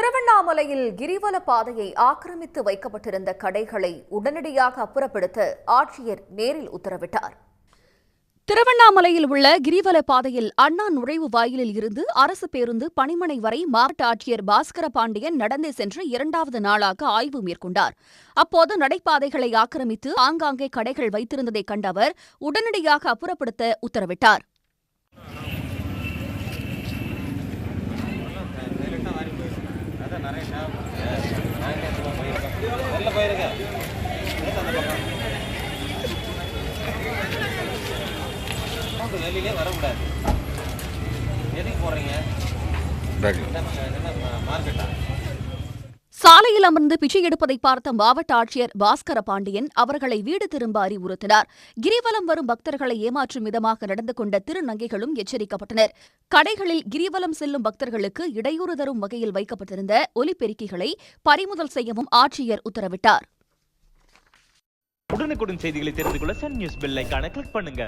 திருவண்ணாமலையில் கிரிவல பாதையை ஆக்கிரமித்து வைக்கப்பட்டிருந்த கடைகளை உடனடியாக அப்புறப்படுத்த ஆட்சியர் நேரில் உத்தரவிட்டார். திருவண்ணாமலையில் உள்ள கிரிவல பாதையில் அண்ணா நுழைவு வாயிலில் இருந்து அரசு பேருந்து பணிமனை வரை மாவட்ட ஆட்சியர் பாஸ்கர பாண்டியன் நடந்தே சென்று இரண்டாவது நாளாக ஆய்வு மேற்கொண்டார். அப்போது நடைபாதைகளை ஆக்கிரமித்து ஆங்காங்கே கடைகள் வைத்திருந்ததை கண்ட அவர் உடனடியாக அப்புறப்படுத்த உத்தரவிட்டார். வெளில போயிருங்க அந்த பக்கம் வெளியிலே வரக்கூடாது. எதுக்கு போடுறீங்க? மார்க்கெட்டா சாலையில் அமர்ந்து பிச்சை எடுப்பதை பார்த்த மாவட்ட ஆட்சியர் பாஸ்கர பாண்டியன் அவர்களை வீடு திரும்ப அறிவுறுத்தினார். கிரிவலம் வரும் பக்தர்களை ஏமாற்றும் விதமாக நடந்து கொண்ட திருநங்கைகளும் எச்சரிக்கப்பட்டனர். கடைகளில் கிரிவலம் செல்லும் பக்தர்களுக்கு இடையூறு தரும் வகையில் வைக்கப்பட்டிருந்த ஒலிபெருக்கிகளை பறிமுதல் செய்யவும் ஆட்சியர் உத்தரவிட்டார். உடனுக்குடன் செய்திகளை தெரிந்து கொள்ள சன் நியூஸ் பெல் கிளிக் பண்ணுங்க.